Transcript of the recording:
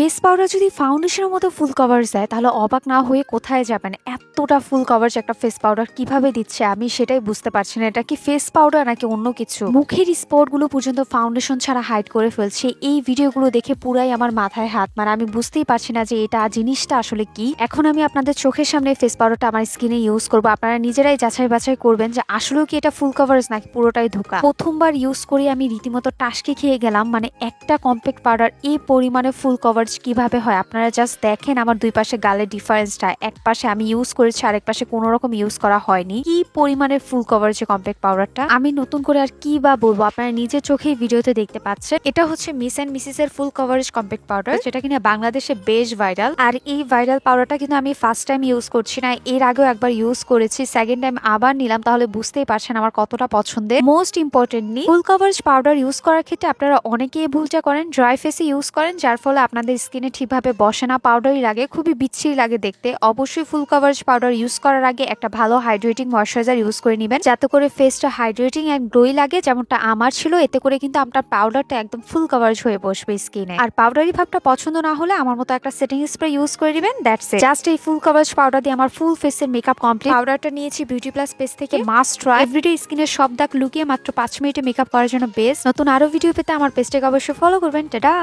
Face powder যদি ফাউন্ডেশনের মতো ফুল কভারেজ দেয়, তাহলে অবাক না হয়ে কোথায় যাবেন? এতটা ফুল কভারেজ একটা ফেস পাউডার কীভাবে দিচ্ছে? আমি সেটাই বুঝতে পারছি না। এটা কি ফেস পাউডার নাকি অন্য কিছু? মুখের স্পটগুলো পর্যন্ত ফাউন্ডেশন ছাড়া হাইড করে ফেলছে। এই ভিডিওগুলো দেখে পুরাই আমার মাথায় হাত মানে আমি বুঝতেই পারছি না যে এটা জিনিসটা আসলে কি। এখন আমি আপনাদের চোখের সামনে ফেস পাউডারটা আমার স্কিনে ইউজ করব। আপনারা নিজেরাই যাচাই বাছাই করবেন যে আসলেও কি এটা ফুল কভারেজ নাকি পুরোটাই ধোকা। প্রথমবার ইউজ করে আমি রীতিমতো টাসকে খেয়ে গেলাম। মানে একটা কম্প্যাক্ট পাউডার এই পরিমাণে ফুল কভারেজ কীভাবে হয়? আপনারা জাস্ট দেখেন আমার দুই পাশে গালের ডিফারেন্সটা এক পাশে আমি ইউজ করেছি আরেক পাশে কোনো রকম ইউজ করা হয়নি। কি পরিমাণে ফুল কভারেজ কম্প্যাক্ট পাউডারটা আমি নতুন করে আর কি বা বলব? আপনারা নিজের চোখেই ভিডিওতে দেখতে পাচ্ছেন। এটা হচ্ছে মিস অ্যান্ড মিসিস এর ফুল কভারেজ কম্প্যাক্ট পাউডার যেটা কিনা বাংলাদেশে বেশ ভাইরাল আর এই ভাইরাল পাউডারটা কিন্তু আমি ফার্স্ট টাইম ইউজ করছি না এর আগেও একবার ইউজ করেছি সেকেন্ড টাইম আবার নিলাম তাহলে বুঝতেই পারছেন আমার কতটা পছন্দের। Most importantly full coverage powder use করার ক্ষেত্রে আপনারা অনেকেই ভুলটা করেন ড্রাই ফেসে ইউজ করেন যার ফলে আপনাদের স্কিনে ঠিকভাবে বসে না পাউডারই লাগে, খুবই বিচ্ছিরি লাগে দেখতে। অবশ্যই ফুল কভারেজ পাউডার ইউজ করার আগে একটা ভালো হাইড্রেটিং ময়শ্চারাইজার ইউজ করে নেবেন, যাতে করে ফেসটা হাইড্রেটিং অ্যান্ড গ্লোই লাগে, যেমনটা আমার ছিল, এতে করে কিন্তু আপনার পাউডারটা একদম ফুল কভারেজ হয়ে বসবে স্কিনে। আর পাউডারি ভাবটা পছন্দ না হলে আমার মতো একটা সেটিং স্প্রে ইউজ করে দিবেন দ্যাটস ইট জাস্ট এই ফুল কভারেজ পাউডার দিয়ে আমার ফুল ফেসের মেকআপ কমপ্লিট পাউডারটা নিয়েছি বিউটি প্লাস পেজ থেকে মাস্ট ট্রাই এভরিডে স্কিনের সব দাগ লুকিয়ে মাত্র পাঁচ মিনিটে মেকআপ করার জন্য বেস্ট নতুন আরও ভিডিও পেতে আমার পেজটাকে অবশ্যই ফলো করবেন টাটা